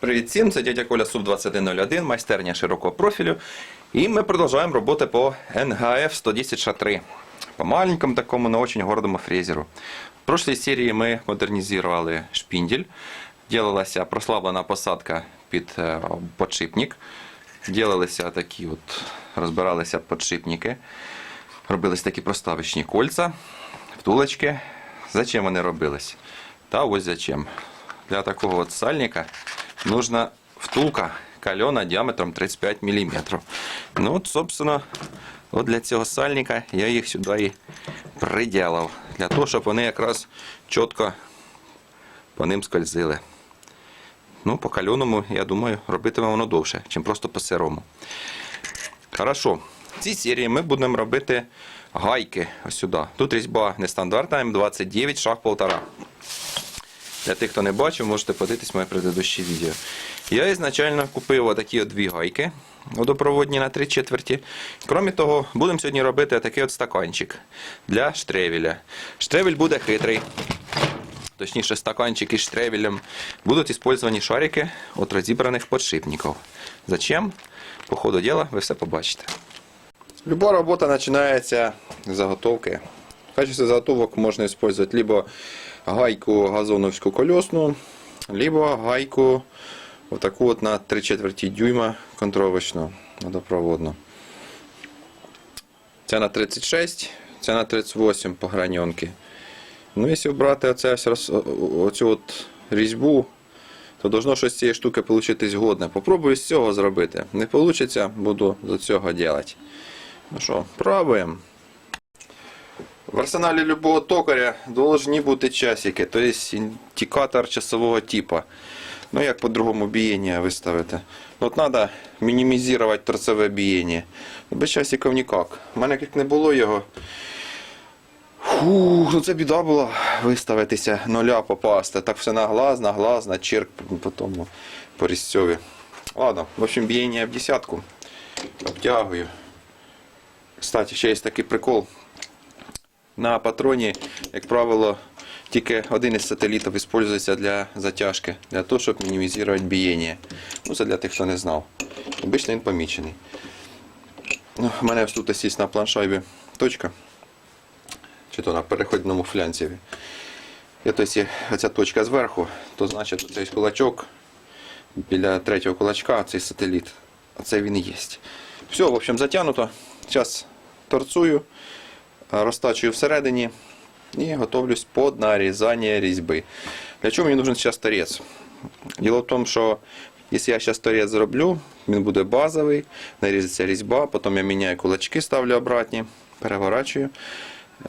Привіт всім, це дядя Коля Суб 2101, майстерня широкого профілю. І ми продовжуємо роботи по НГФ 110 Ш3. По маленькому такому, но очень гордому фрезеру. В прошлій серії ми модернізували шпіндель. Ділилася прослаблена посадка під е, подшипник. Ділилися такі от, розбиралися подшипники. Робились такі проставочні кольця, втулочки. Зачем вони робились? Та ось зачем. Для такого от сальника нужна втулка кальона діаметром 35 мм. Ну от, собственно, от для цього сальника я їх сюди і приділив. Для того, щоб вони якраз чітко по ним скользили. Ну, по кальоному, я думаю, робитиме воно довше, ніж просто по сирому. Хорошо. В цій серії ми будемо робити гайки ось сюди. Тут різьба нестандартна М29, шаг 1,5. Для тих, хто не бачив, можете подивитись моє предыдущее відео. Я ізначально купив отакі от дві гайки водопроводні на 3 четверті. Крім того, будемо сьогодні робити такий от стаканчик для штревеля. Штревель буде хитрий. Точніше, стаканчик із штревелем будуть использовані шарики от розібраних подшипників. Зачем? По ходу діла ви все побачите. Люба робота починається з заготовки. В заготовок можно использовать либо гайку газоновскую колесную, либо гайку вот такую вот на 3 четверти дюйма контровочную, водопроводную. Ця на 36, ця на 38 по граньонки. Ну, якщо брати оце, оцю от різьбу, то должно щось з цієї штуки получитись годне. Попробую з цього зробити. Не вийде, буду з цього робити. Ну що, пробуємо. В арсеналі любого токаря должны бути часики, то есть індикатор часового типа. Ну як по-другому бієння виставити. От треба мінімізувати торцеве бієння. Без часиків ніяк. У мене як не було його. Фух, ну це біда була виставитися, нуля попасти. Так все на глаз, на черк, по тому по різцьові. Ладно, в общем, бієння в десятку. Обтягую. Кстати, ще є такий прикол. На патроні, як правило, тільки один із сателітів використовується для затяжки, для того, щоб мінімізувати бієння. Ну, це для тих, хто не знав. Обично він помічений. Ну, у мене тут є на планшайбі точка. Чи то на переходному флянцеві. Є оця точка зверху, то значить цей кулачок біля третього кулачка, цей сателіт. Оце він і є. Все, в общем, затягнуто. Зараз торцую, а, розтачую всередині і готовлюсь під нарізання різьби. Для чого мені нужен зараз торець? Діло в тому, що якщо я зараз торець зроблю, він буде базовий, нарізаться різьба, потім я міняю кулачки, ставлю обратні, переворачую,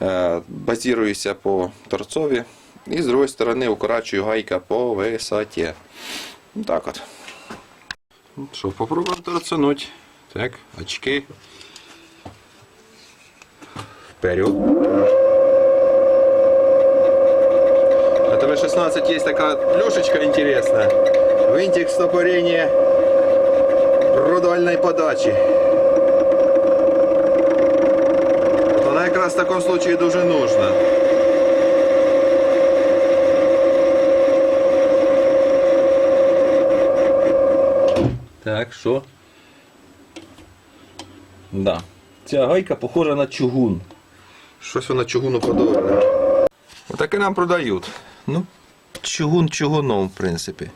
е, базіруюся по торцові і з другої сторони укорачую гайка по висоті. Так от. Що, попробуємо торцануть. Так, очки. Вперед. На ТВ-16 есть такая плюшечка интересная. Винтик стопорения продувальной подачи. Вот она как раз в таком случае дуже нужна. Так, що? Да. Ця гайка похожа на чугун. Щось вона чугуну подобне. Отаке нам продають. Ну, чугун чугуном, в принципі.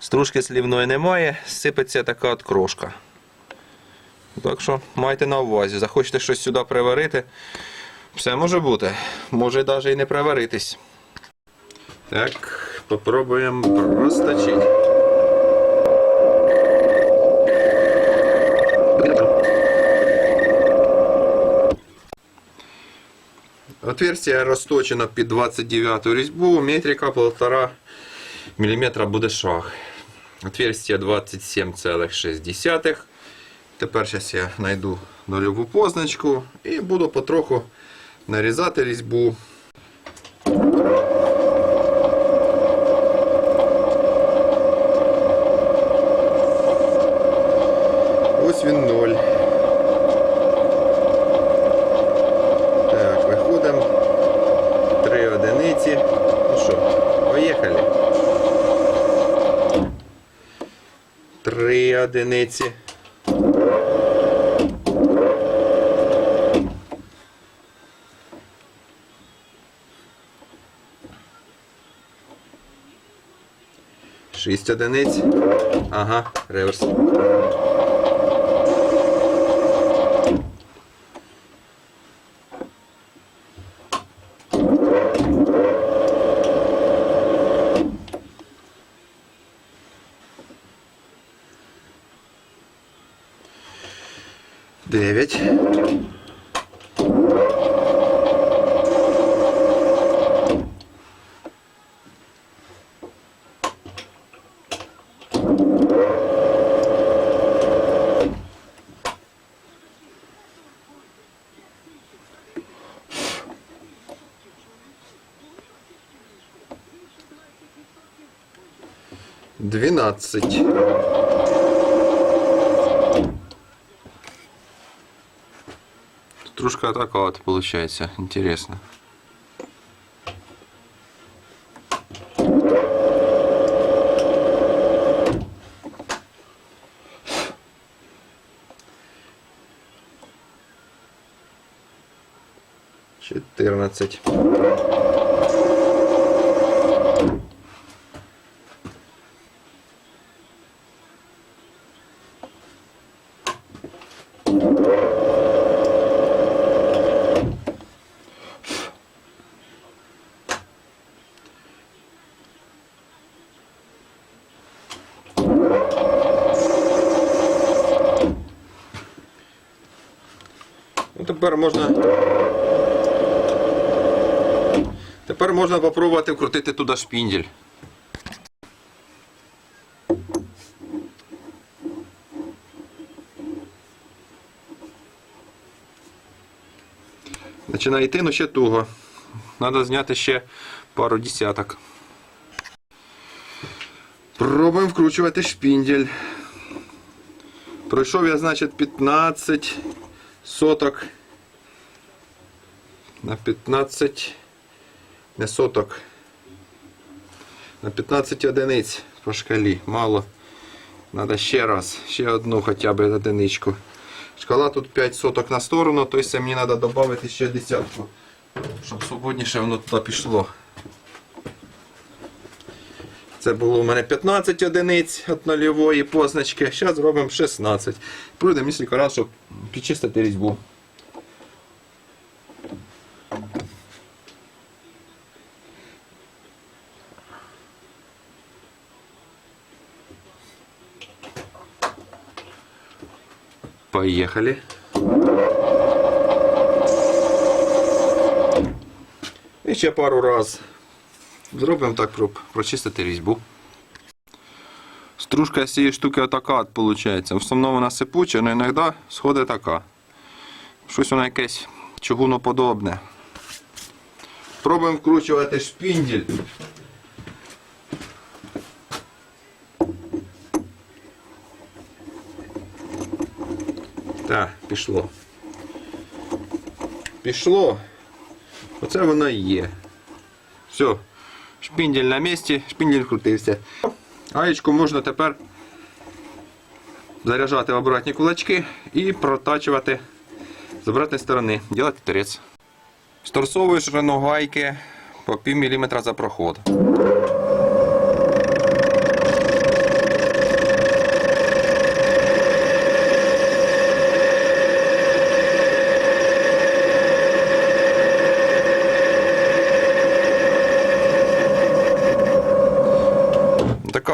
Стружки слівної немає, сипеться така от крошка. Так що майте на увазі, захочете щось сюди приварити. Все може бути. Може навіть і не приваритись. Так, попробуємо розточити. Отверстие розточено під 29 різьбу, метрика 1,5 мм буде шаг. Отверстие 27,6. Тепер зараз я знайду нульову позначку і буду потроху нарізати різьбу. Одиниці. Шість одиниць. Ага, реверс. Дев'ять. Двенадцать. дружка атаковала-то получается? Интересно. Четырнадцать. Тепер можна. Тепер можна попробувати вкрутити туди шпіндель. Починає йти, ну ще туго. Треба зняти ще пару десяток. Пробуємо вкручувати шпіндель. Пройшов я, значить, 15 соток на 15 не соток. На 15 одиниць по шкалі. Мало. Надо ще раз, ще одну хоча б одиничку. Шкала тут 5 соток на сторону, тобто мені треба додати ще десятку, щоб свободніше воно туди пішло. Це було у мене 15 одиниць від нульової позначки. Зараз зробимо 16. Пройдемо кілька разів, щоб підчистити різьбу. Поїхали. І ще пару раз. Зробимо так, щоб прочистити різьбу. Стружка з цієї штуки отака от виходить. В основному вона сипуча, але іноді сходить така. Щось воно якесь чугуноподобне. Пробуємо вкручувати шпіндель. Так, пішло. Пішло. Оце воно і є. Все. Шпіндель на місці, шпіндель крутився. Аєчку можна тепер заряджати в обратні кулачки і протачувати з обратної сторони. Ділати торець. З торцової ширину гайки по пів міліметра за проход.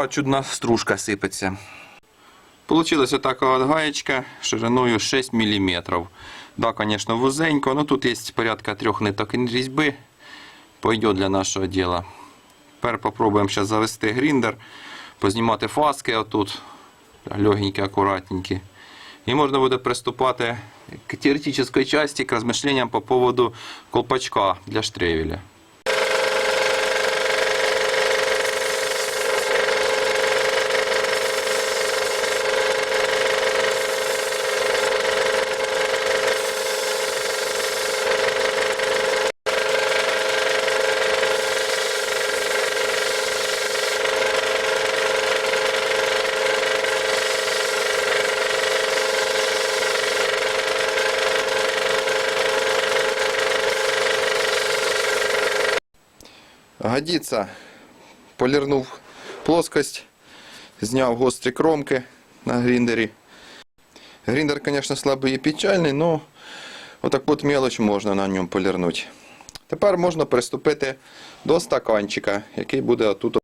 Така чудна стружка сипеться. Получилась отака от гаєчка шириною 6 мм. Да, звісно, вузенько, але тут є порядка трьох ниток різьби. Пойде для нашого діла. Тепер попробуємо зараз завести гріндер, познімати фаски отут. Легенькі, акуратненькі. І можна буде приступати к теоретичній части, к розмишлениям по поводу колпачка для штревеля. Годиться. Полірнув плоскость, зняв гострі кромки на гріндері. Гріндер, звісно, слабий і печальний, але отак от мелоч можна на ньому полірнути. Тепер можна приступити до стаканчика, який буде отут.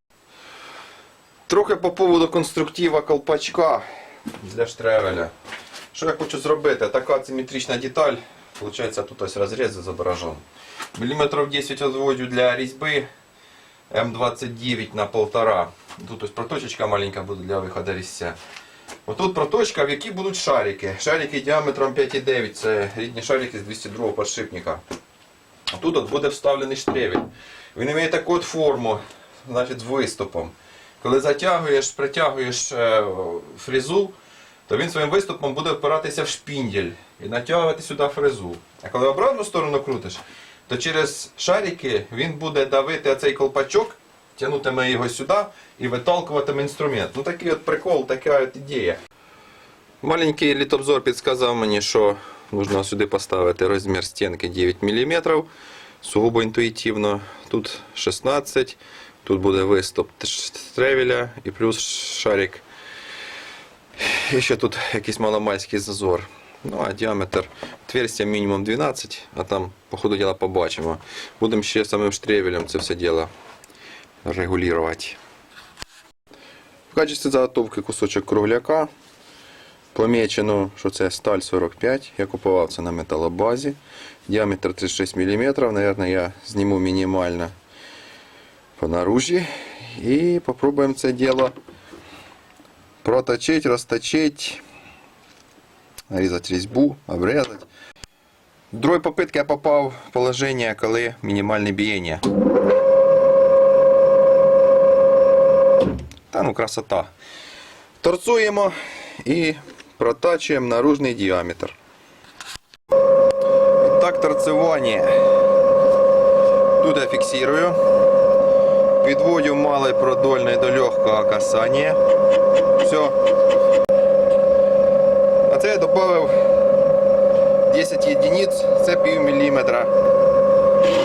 Трохи по поводу конструктива колпачка для штревеля. Що я хочу зробити? Така симетрична деталь. Получається, тут ось розріз зображен. Міліметрів 10 відводю для різьби. М29 на 1,5. Тут ось проточечка маленька буде для виходу різця. Отут проточка, в якій будуть шарики. Шарики діаметром 5,9. Це рідні шарики з 202 подшипника. Тут от буде вставлений штревель. Він має таку от форму, значить, з виступом. Коли затягуєш, притягуєш е, фрезу, то він своїм виступом буде впиратися в шпіндель і натягувати сюди фрезу. А коли обратну сторону крутиш, то через шарики він буде давити цей колпачок, тягнутиме його сюди і виталкуватиме інструмент. Ну такий от прикол, така от ідея. Маленький літобзор підказав мені, що потрібно сюди поставити розмір стінки 9 мм. Сугубо інтуїтивно. Тут 16, тут буде виступ стревеля і плюс шарик. І ще тут якийсь маломальський зазор. Ну, а діаметр отверстия мінімум 12, а там, по ходу діла, побачимо. Будемо ще самим штревелем це все діло регулювати. В качестві заготовки кусочок кругляка. Помічено, що це сталь 45. Я купував це на металобазі. Діаметр 36 мм. Наверное, я зніму мінімально по наружі. І попробуємо це діло проточити, розточити, нарізати різьбу, обрізати. Другої попитки я попав в положення, коли мінімальне бієння. Та ну красота. Торцуємо і протачуємо наружний діаметр. І так торцювання. Тут я фіксую. Підводю малий продольний до легкого касання. Все. Додав 10 єдиниць, це пів міліметра.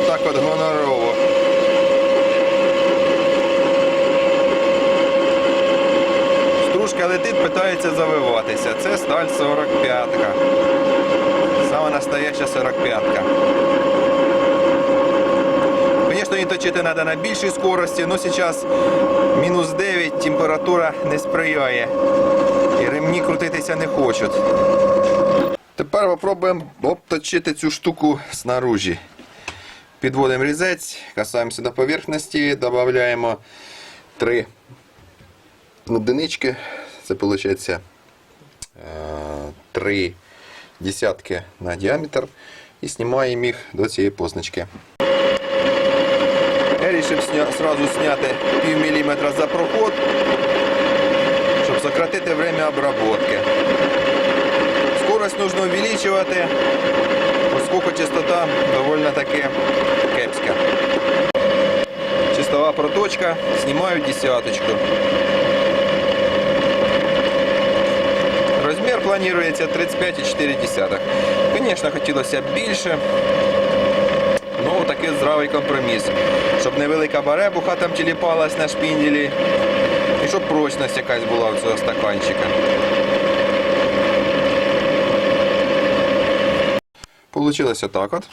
Так от гонорово. Стружка летить, питається завиватися. Це сталь 45-ка. Саме настояща 45-ка. Звісно, її точити треба на більшій скорості, але зараз мінус 9, температура не сприяє. І ремні крутитися не хочуть. Тепер спробуємо обточити цю штуку снаружи. Підводимо різець, касаємося до поверхності, додаємо три одинички. Це виходить три десятки на діаметр. І знімаємо їх до цієї позначки. Я вирішив сня... сразу зняти пів міліметра за проход, сократити время обработки. Скорость нужно увеличивать, поскольку частота довольно таки кепська. Чистова проточка, знімаю десяточку. Розмір планується 35,4. Звісно, хотілося б більше. Ну, такий здравий компроміс. Щоб невелика баребуха там тіліпалась на шпінделі. Щоб прочність якась була у цього стаканчика. Получилося так от.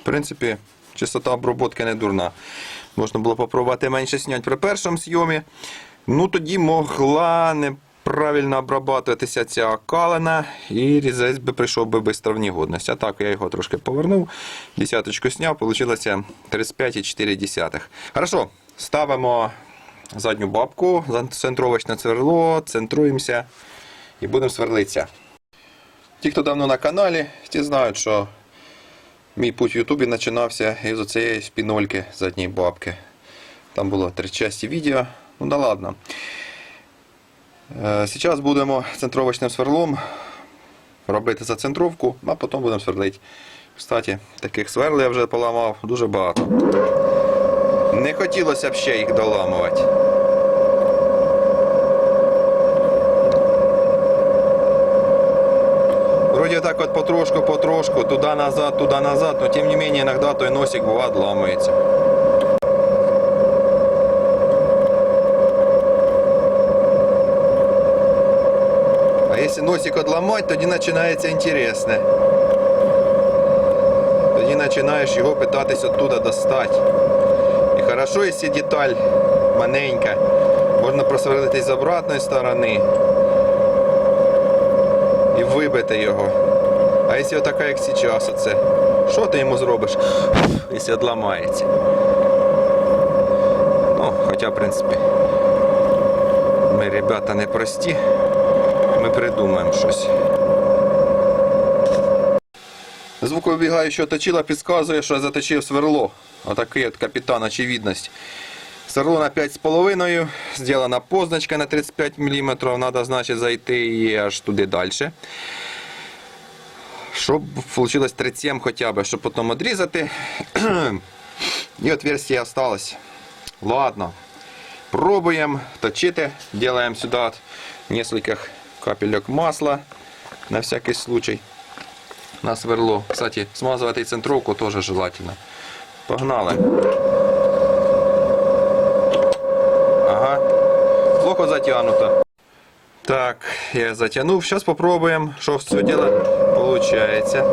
В принципі, чистота обробки не дурна. Можна було попробувати менше зняти при першому зйомі. Ну тоді могла неправильно обрабатуватися ця калина і різець би прийшов би швидко в негодність. А так я його трошки повернув, десяточку зняв, вийшло 35,4. Хорошо, ставимо задню бабку, центровочне сверло, центруємося і будемо сверлитися. Ті, хто давно на каналі, ті знають, що мій путь в Ютубі починався із цієї спінольки задньої бабки. Там було три часті відео. Ну да ладно. Е, Зараз будемо центровочним сверлом робити зацентровку, а потім будемо сверлити. Кстати, таких сверл я вже поламав дуже багато. Не хотілося б ще їх доламувати. Вроде так от потрошку-потрошку, туди-назад, туди-назад, но тим не менее іноді той носик бува ламається. А якщо носик відламати, тоді починається інтересне. Тоді починаєш його питатись оттуда достати. Хорошо, якщо деталь маленька, можна просверлити з обратної сторони і вибити його. А якщо така, як зараз, оце, що ти йому зробиш, якщо одламається? Ну, хоча, в принципі, ми ребята не прості, ми придумаємо щось. Звуковибігаючого точила підказує, що заточив сверло. Отакий от капітан очевидність. Сверло на 5,5, зроблена позначка на 35 мм, треба, значить, зайти аж туди далі. Щоб вийшло 37 хоча б, щоб потім відрізати. І отверстие осталось. Ладно. Пробуємо точити. Делаем сюди от нескольких капелек масла на всякий случай на сверло. Кстати, смазывать центровку тоже желательно. Погнали. Ага. Плохо затянуто. Так, я затянув. Сейчас попробуем, что все дело получается.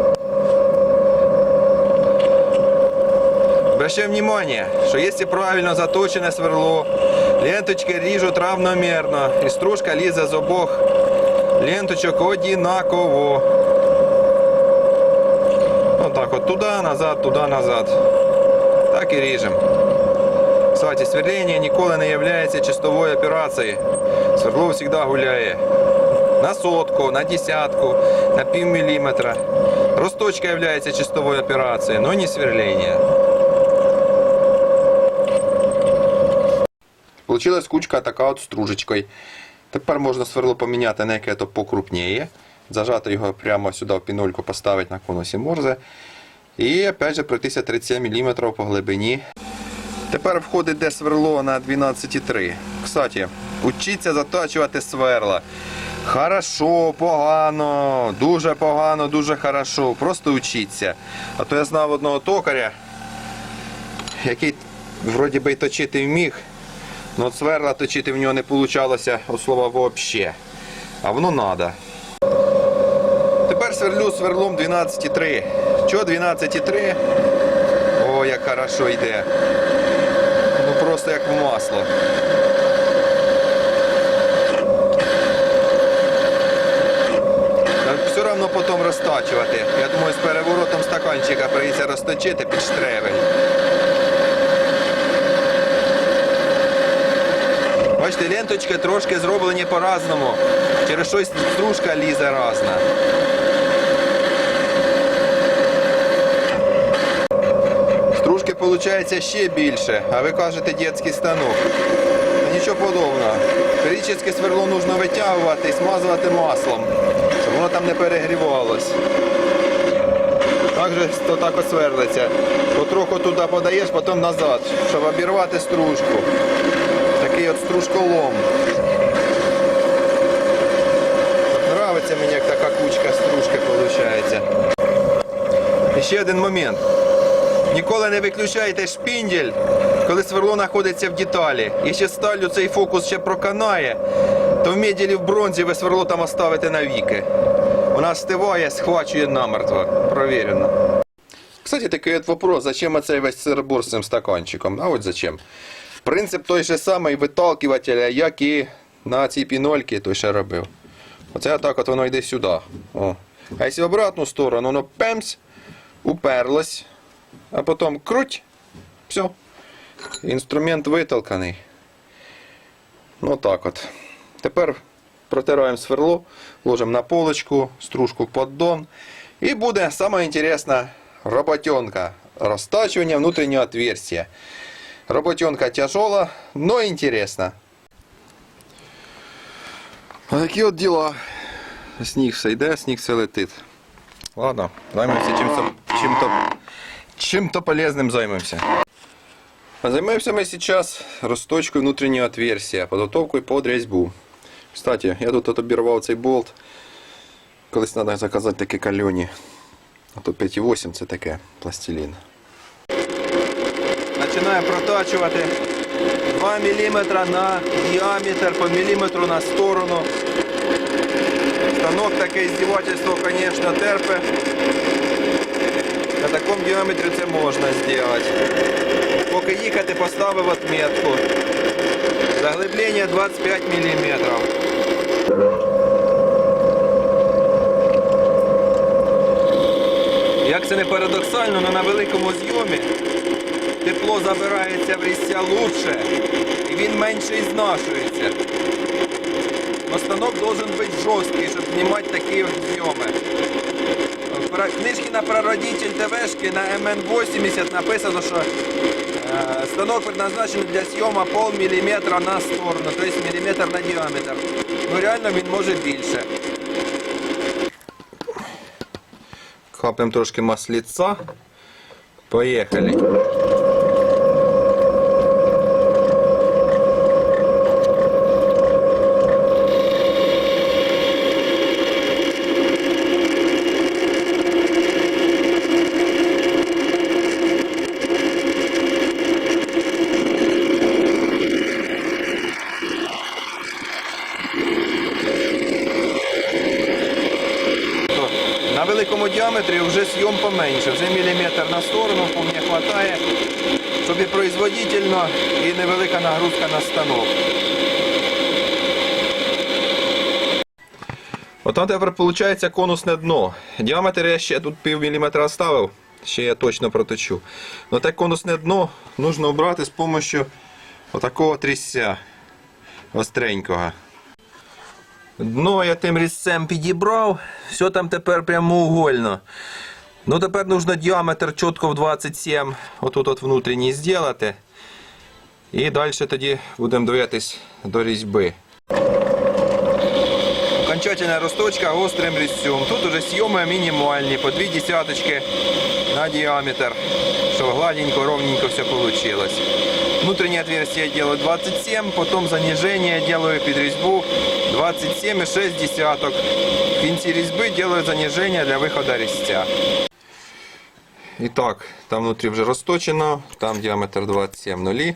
Обращаем внимание, что если правильно заточенное сверло, ленточки ріжуть равномерно і стружка лізе з обох ленточок одинаково. Отак от туди, назад, туди, Так ріжемо. Кстати, сверлення ніколи не є чистовою операцією. Сверло завжди гуляє. На сотку, на десятку, на пів міліметра. Росточка є чистовою операцією, але не сверлення. Получилась кучка така от стружечкою. Тепер можна сверло поміняти на яке то покрупніє. Зажати його прямо сюди в пінольку поставити на конусі морзе. І опять же пройтися 37 мм по глибині. Тепер входить де сверло на 12,3. Кстати, учіться заточувати сверла. Хорошо, погано, дуже погано, дуже хорошо. Просто учіться. А то я знав одного токаря, який вроді би точити. Ну от сверла точити в нього не вийшло от слова взагалі. А воно треба. Тепер сверлю сверлом 12,3. Чого 12,3? О, як хорошо йде. Ну просто як в масло. Все одно потім розтачувати. Я думаю, з переворотом стаканчика прийдеться розточити під штревель. Бачите, ленточки трошки зроблені по-разному. Через щось стружка лізе разна. Стружки виходить ще більше, а ви кажете дитячий станок. Нічого подобного. Періодично сверло потрібно витягувати і смазувати маслом, щоб воно там не перегрівалось. Так же то так от сверлиться. Потроху туди подаєш, потім назад, щоб обірвати стружку. Такий от стружколом. Нравиться мені, як така кучка стружки виходить. І ще один момент. Ніколи не виключайте шпіндель, коли сверло знаходиться в деталі. Якщо сталю цей фокус ще проканає, то в меділі в бронзі ви сверло там оставите навіки. Вона стиває, схвачує намертво. Провірено. Кстати, такий от вопрос, зачем оцей весь сирбор з цим стаканчиком? А от зачем? Принцип той же самий виталкивателя, як і на цій пінольці той ще робив. Оце так от воно йде сюди. О. А якщо в обратну сторону, воно пемс, уперлось, а потім круть, все. Інструмент витолканий. Ну так от. Тепер протираємо сверло, ложимо на полочку, стружку в поддон. І буде саме інтересна роботенка. Розтачування внутрішнього отверстия. Работенка тяжела, но интересно. Вот такі от діла. Сніг все йде, сніг все летить. Ладно, займемося чим-то, чим-то, чим-то полезним займемося. А Займаемся мы сейчас розточкою внутреннего отверстия, подготовкой под резьбу. Кстати, я тут от обірвав цей болт. Колись треба заказати такі кальоні. А то 5,8 це таке пластилін. Починаємо протачувати 2 мм на діаметр, по міліметру на сторону. Станок таке здівательство, звісно, терпе. На такому діаметрі це можна зробити. Поки їхати, поставив отметку. Заглиблення 25 мм. Як це не парадоксально, але на великому зйомі тепло забирається в різця лучше і він менше і знашується. Но станок должен бути жорсткий, щоб знімати такі от зйоми. В книжки на прародитель ТВшки на МН80 написано, що э, станок предназначений для съема пол міліметра на сторону, тобто міліметр на діаметр. Ну реально він може більше. Капаємо трошки масліця. Поїхали. То На діаметрі вже зйом поменше, вже міліметр на сторону вполне хватає, щоб і производительно, і невелика нагрузка на станок. Отам тепер виходить конусне дно. Діаметр я ще тут пів міліметра ставив, ще я точно проточу. Но те конусне дно потрібно обрати з допомогою отакого трісця остренького. Дно я тим різцем підібрав, все там тепер прямоугольно. Ну тепер нужно діаметр чітко в 27, отут от внутрішній зробити. І далі тоді будемо дивитись до різьби. Окончательна розточка гострим різцем. Тут уже зйоми мінімальні, по дві десяточки на діаметр, щоб гладенько, ровненько все вийшло. Внутреннее отверстие я делаю 27, потом занижение делаю под резьбу 27,6 десяток. В кінці різьби делаю занижение для виходу резця. Итак, там внутрі вже розточено, там діаметр 27,0.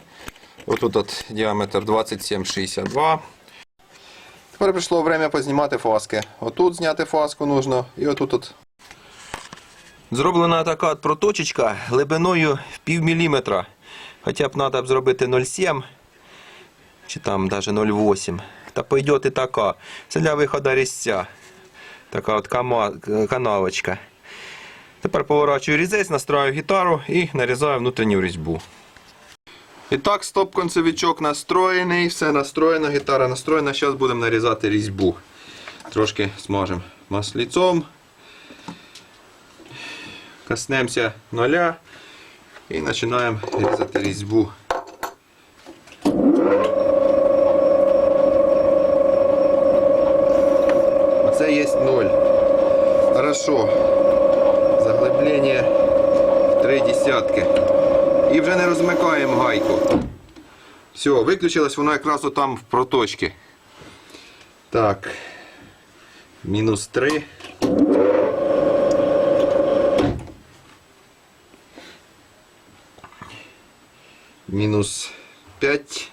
Отут от діаметр 27,62. Тепер прийшло время познімати фаски. Отут зняти фаску нужно і отут от. Зроблена така от проточечка глибиною в пів міліметра. Хоча б треба зробити 0,7 чи там навіть 0,8. Та пойде і така. Це для виходу різця. Така от канавочка. Тепер поворачую різець, настраю гітару і нарізаю внутрішню різьбу. І так, стоп-концевичок настроєний, все настроєно, гітара настроєна. Зараз будемо нарізати різьбу. Трошки смажемо масліцом. Коснемося нуля і починаємо різати різьбу. Оце є ноль. Хорошо. Заглиблення три десятки. І вже не розмикаємо гайку. Все, виключилось воно якраз отам в проточці. Так. Мінус 3. Мінус 5.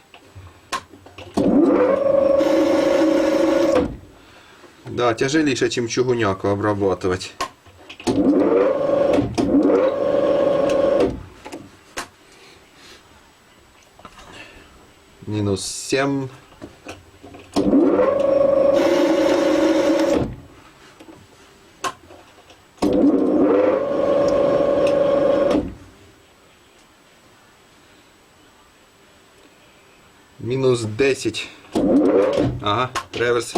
Да, тяжеліше, ніж чугуняку обрабатувати. Минус 7. Мінус 10. Ага, реверс.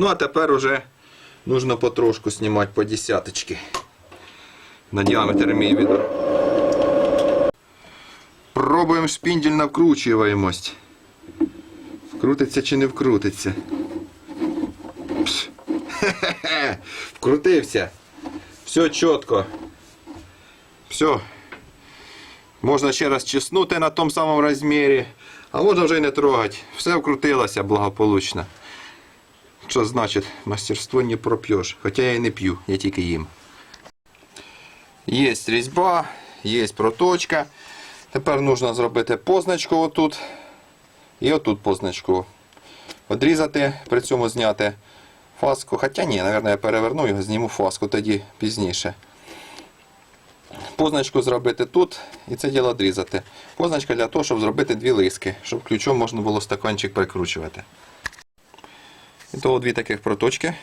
Ну, а тепер уже нужно потрошку знімати по десяточки. На діаметр имею в. Пробуємо шпіндель на вкручуваємость. Вкрутиться чи не вкрутиться. Хе-хе-хе. Вкрутився. Все чітко. Все. Можна ще раз чеснути на тому самому розмірі, а можна вже й не трогати. Все вкрутилося благополучно. Що значить, мастерство не проп'єш. Хоча я і не п'ю, я тільки їм. Є різьба, є проточка. Тепер потрібно зробити позначку отут І отут позначку відрізати, при цьому зняти фаску. Хоча ні, мабуть, я переверну його, зніму фаску тоді пізніше. Позначку зробити тут і це діло відрізати. Позначка для того, щоб зробити дві лиски, щоб ключом можна було стаканчик прикручувати. І того дві таких проточки.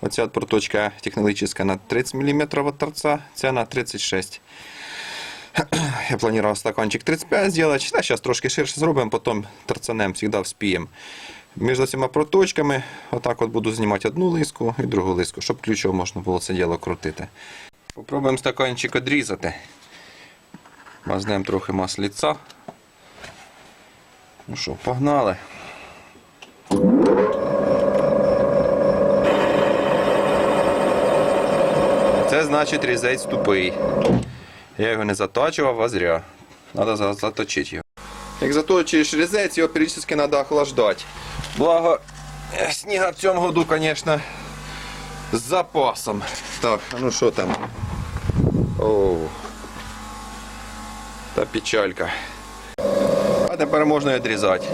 Оця от проточка технологічна на 30 мм від торца, ця на 36 Я планував стаканчик 35 зробити. Та зараз трошки ширше зробимо, потім торцанем завжди вспіємо. Між цими проточками отак от буду знімати одну лиску і другу лиску, щоб ключом можна було це діло крутити. Попробуємо стаканчик відрізати. Мазнемо трохи масліця. Ну що, погнали. Значить різець тупий. Я його не заточував, а зря. Треба за- заточити його. Як заточуєш різець, його періодично треба охлаждати. Благо, е, сніга в цьому году, звісно, з запасом. Так, ну що там? О. Та печалька. А тепер можна відрізати.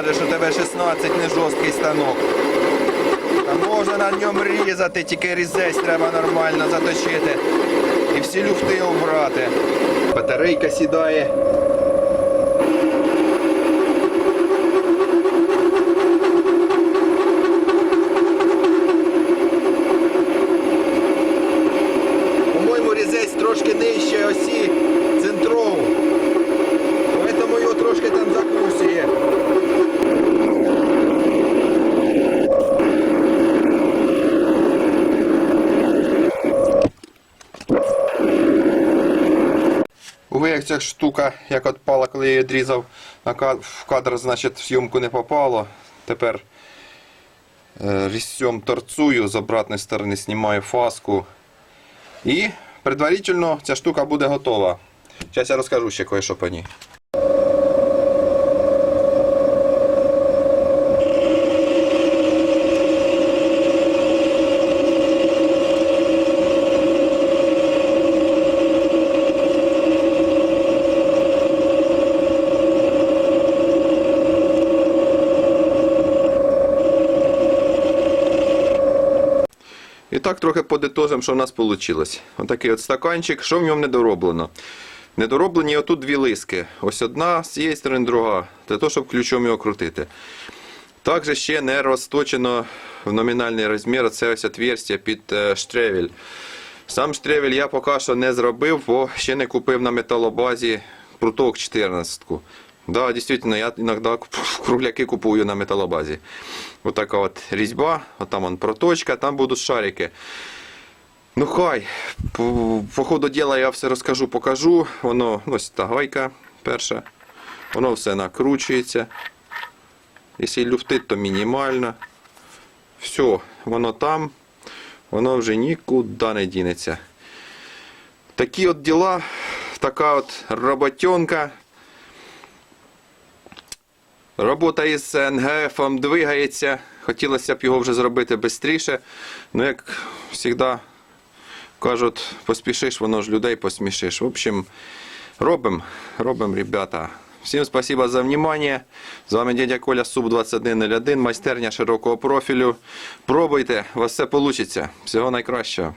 Каже, що тебе 16 не жорсткий станок? Та можна на ньому різати, тільки різець треба нормально заточити. І всі люфти обрати. Батарейка сідає. По-моєму, різець трошки нижче осі центрову. Тому його трошки там закусує. Як штука, як отпала, коли я її відрізав, в кадр, значить, в зйомку не попало. Тепер е, різцем торцую, з обратної сторони знімаю фаску. І предварительно ця штука буде готова. Зараз я розкажу ще кое-що по ній. Так трохи подитожимо, що в нас вийшло. Отакий от стаканчик, що в ньому недороблено. Недороблені отут дві лиски. Ось одна з цієї сторони, друга, для того, щоб ключом його крутити. Також ще не розточено в номінальний розмір це ось отверстя під е, штревель. Сам штревель я поки що не зробив, бо ще не купив на металобазі пруток 14. Да, дійсно, я іноді кругляки купую на металобазі. Ось така от різьба, от там он проточка, там будуть шарики. Ну хай, по, по ходу діла я все розкажу, покажу. Воно, ну, ось та гайка перша. Воно все накручується. Якщо люфтить, то мінімально. Все, воно там, воно вже нікуди не дінеться. Такі от діла, така от роботенка. Робота із НГФ двигається. Хотілося б його вже зробити швидше. Ну, як завжди кажуть, поспішиш, воно ж людей посмішиш. В общем, робимо, робимо, ребята. Всім спасибо за внимание. З вами дядя Коля Суб 2101, майстерня широкого профілю. Пробуйте, у вас все вийде. Всього найкращого.